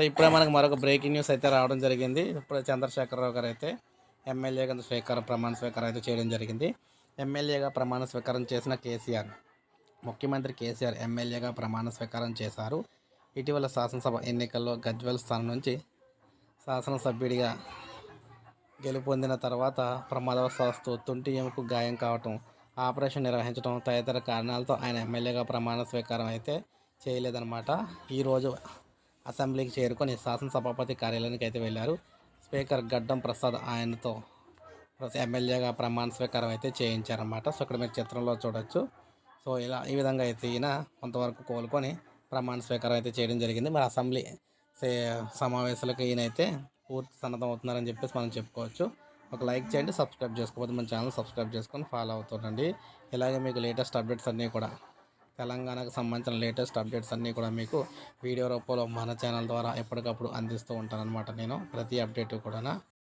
So ఇప్పుడే మనకు మరొక బ్రేకింగ్ న్యూస్ అయితే రావడం జరిగింది. ఇప్పుడు చంద్రశేఖరరావు గారు అయితే ఎమ్మెల్యేగా స్వీకారం ప్రమాణ స్వీకారం అయితే చేయడం జరిగింది. ఎమ్మెల్యేగా ప్రమాణ స్వీకారం చేసిన కేసీఆర్ ముఖ్యమంత్రి కేసీఆర్ ఎమ్మెల్యేగా ప్రమాణ స్వీకారం చేశారు. ఇటీవల శాసనసభ ఎన్నికల్లో గజ్వెల్ స్థానం నుంచి శాసనసభ్యుడిగా గెలుపొందిన తర్వాత ప్రమాదవశాస్తు తుంటి ఎముకు గాయం కావటం ఆపరేషన్ నిర్వహించడం తదితర కారణాలతో ఆయన ఎమ్మెల్యేగా ప్రమాణ స్వీకారం అయితే చేయలేదన్నమాట. ఈరోజు అసెంబ్లీకి చేరుకొని శాసనసభాపతి కార్యాలయానికి అయితే వెళ్ళారు. స్పీకర్ గడ్డం ప్రసాద్ ఆయనతో ఎమ్మెల్యేగా ప్రమాణ స్వీకారం అయితే చేయించారన్నమాట. సో ఇక్కడ మీరు చిత్రంలో చూడొచ్చు. సో ఇలా ఈ విధంగా అయితే ఈయన కొంతవరకు కోలుకొని ప్రమాణ స్వీకారం అయితే చేయడం జరిగింది. మరి అసెంబ్లీ సే- సమావేశాలకు ఈయన అయితే పూర్తి సన్నద్ధం అవుతున్నారని చెప్పేసి మనం చెప్పుకోవచ్చు. ఒక లైక్ చేయండి సబ్స్క్రైబ్ చేసుకోకపోతే మన ఛానల్ సబ్స్క్రైబ్ చేసుకొని ఫాలో అవుతుండండి. ఇలాగే మీకు లేటెస్ట్ అప్డేట్స్ అన్నీ కూడా తెలంగాణకు సంబంధించిన లేటెస్ట్ అప్డేట్స్ అన్నీ కూడా మీకు వీడియో రూపంలో మన ఛానల్ ద్వారా ఎప్పటికప్పుడు అందిస్తూ ఉంటాను అనమాట నేను. ప్రతి అప్డేట్ కూడా